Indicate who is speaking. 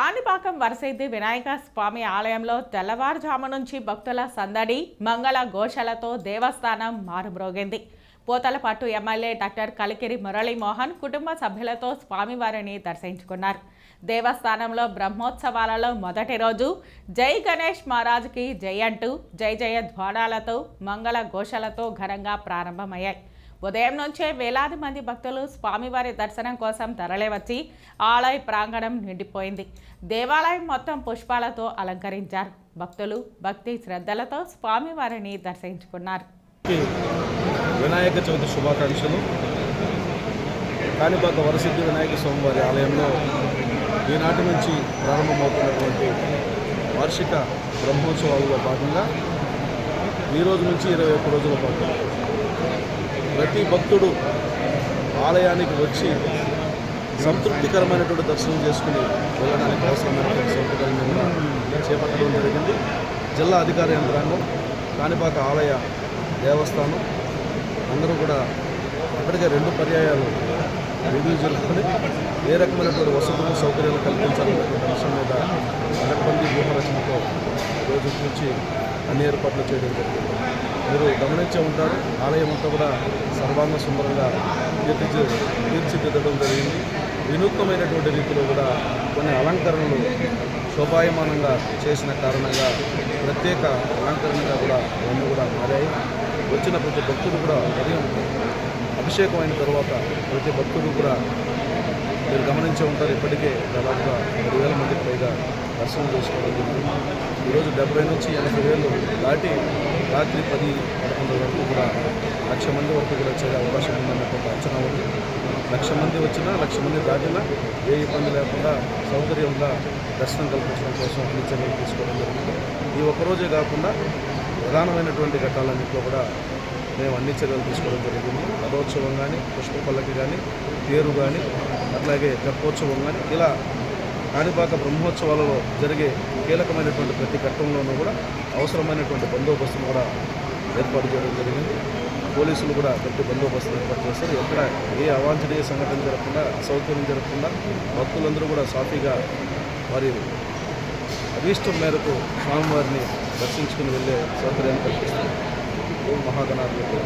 Speaker 1: కాణిపాకం వరసిద్ధి వినాయక స్వామి ఆలయంలో తెల్లవారుజాము నుంచి భక్తుల సందడి మంగళ ఘోషలతో దేవస్థానం మారుమ్రోగింది. పోతలపాటు ఎమ్మెల్యే డాక్టర్ కలికిరి మురళీమోహన్ కుటుంబ సభ్యులతో స్వామివారిని దర్శించుకున్నారు. దేవస్థానంలో బ్రహ్మోత్సవాలలో మొదటి రోజు జై గణేష్ మహారాజ్కి జై అంటూ జై జయ ధ్వానాలతో మంగళ ఘోషలతో ఘనంగా ప్రారంభమయ్యాయి. ఉదయం నుంచే వేలాది మంది భక్తులు స్వామివారి దర్శనం కోసం తరలివచ్చి ఆలయ ప్రాంగణం నిండిపోయింది. దేవాలయం మొత్తం పుష్పాలతో అలంకరించారు. భక్తులు భక్తి శ్రద్ధలతో స్వామివారిని దర్శించుకున్నారు.
Speaker 2: వినాయక చవితి శుభాకాంక్షలు. కాణిపాక వరసిద్ధి వినాయక స్వామివారి ఆలయంలో ఈనాటి నుంచి ప్రారంభమవుతున్నటువంటి వార్షిక బ్రహ్మోత్సవాలలో భాగంగా ఈ రోజు నుంచి ఇరవై ఒక్క రోజుల పాటు ప్రతి భక్తుడు ఆలయానికి వచ్చి సంతృప్తికరమైనటువంటి దర్శనం చేసుకుని వెళ్ళడానికి అవసరమైనటువంటి సౌకర్యాలను చేపట్టడం జరిగింది. జిల్లా అధికార యంత్రాంగం కాణిపాక ఆలయ దేవస్థానం అందరూ కూడా ఇప్పటికే రెండు పర్యాయాలు రివ్యూ జరుపుకొని ఏ రకమైనటువంటి వసతులు సౌకర్యాలు కల్పించాలనేటువంటి అంశం మీద పదకొండు వ్యూహరచనతో రోజు నుంచి అన్ని ఏర్పాట్లు చేయడం జరిగింది. మీరు గమనించే ఉంటారు. ఆలయం అంతా కూడా సర్వాంగ సుందరంగా తీర్చి తీర్చిదిద్దడం జరిగింది. వినూత్నమైనటువంటి రీతిలో కూడా కొన్ని అలంకరణలు శోభాయమానంగా చేసిన కారణంగా ప్రత్యేక అలంకరణగా కూడా అవన్నీ కూడా మారాయి. వచ్చిన ప్రతి భక్తుడు కూడా ఉదయం అభిషేకం అయిన తర్వాత ప్రతి భక్తుడు కూడా మీరు గమనించే ఉంటారు. ఇప్పటికే దాదాపుగా పదివేల మందికి పైగా దర్శనం చేసుకోవడం జరిగింది. ఈరోజు డెబ్బై నుంచి ఎనభై వేలు దాటి రాత్రి పది పదకొండు వరకు కూడా లక్ష మంది వరకు కూడా వచ్చే అవకాశం ఉందన్నటువంటి అంచనా ఉంది. లక్ష మంది వచ్చినా లక్ష మంది దాటినా ఏ ఇబ్బంది లేకుండా సౌకర్యంగా దర్శనం కల్పించడం కోసం అన్ని చర్యలు తీసుకోవడం జరిగింది. ఈ ఒక్కరోజే కాకుండా ప్రధానమైనటువంటి ఘట్టాలన్నింటిలో కూడా మేము అన్ని చర్యలు తీసుకోవడం జరిగింది. రథోత్సవం కానీ పుష్ప పల్లకి కానీ తేరు కానీ అట్లాగే గర్భోత్సవం కానీ ఇలా కాణిపాక బ్రహ్మోత్సవాలలో జరిగే కీలకమైనటువంటి ప్రతి ఘట్టంలోనూ కూడా అవసరమైనటువంటి బందోబస్తును కూడా ఏర్పాటు చేయడం జరిగింది. పోలీసులు కూడా గట్టి బందోబస్తు ఏర్పాటు చేస్తారు ఎక్కడ ఏ అవాంఛనీయ సంఘటన జరగకుండా అసౌకర్యం జరగకుండా భక్తులందరూ కూడా సాఫీగా వారి అభీష్టం మేరకు స్వామివారిని దర్శించుకుని వెళ్ళే సౌకర్యాన్ని కల్పిస్తారు ఓం మహాగణాధిపతి.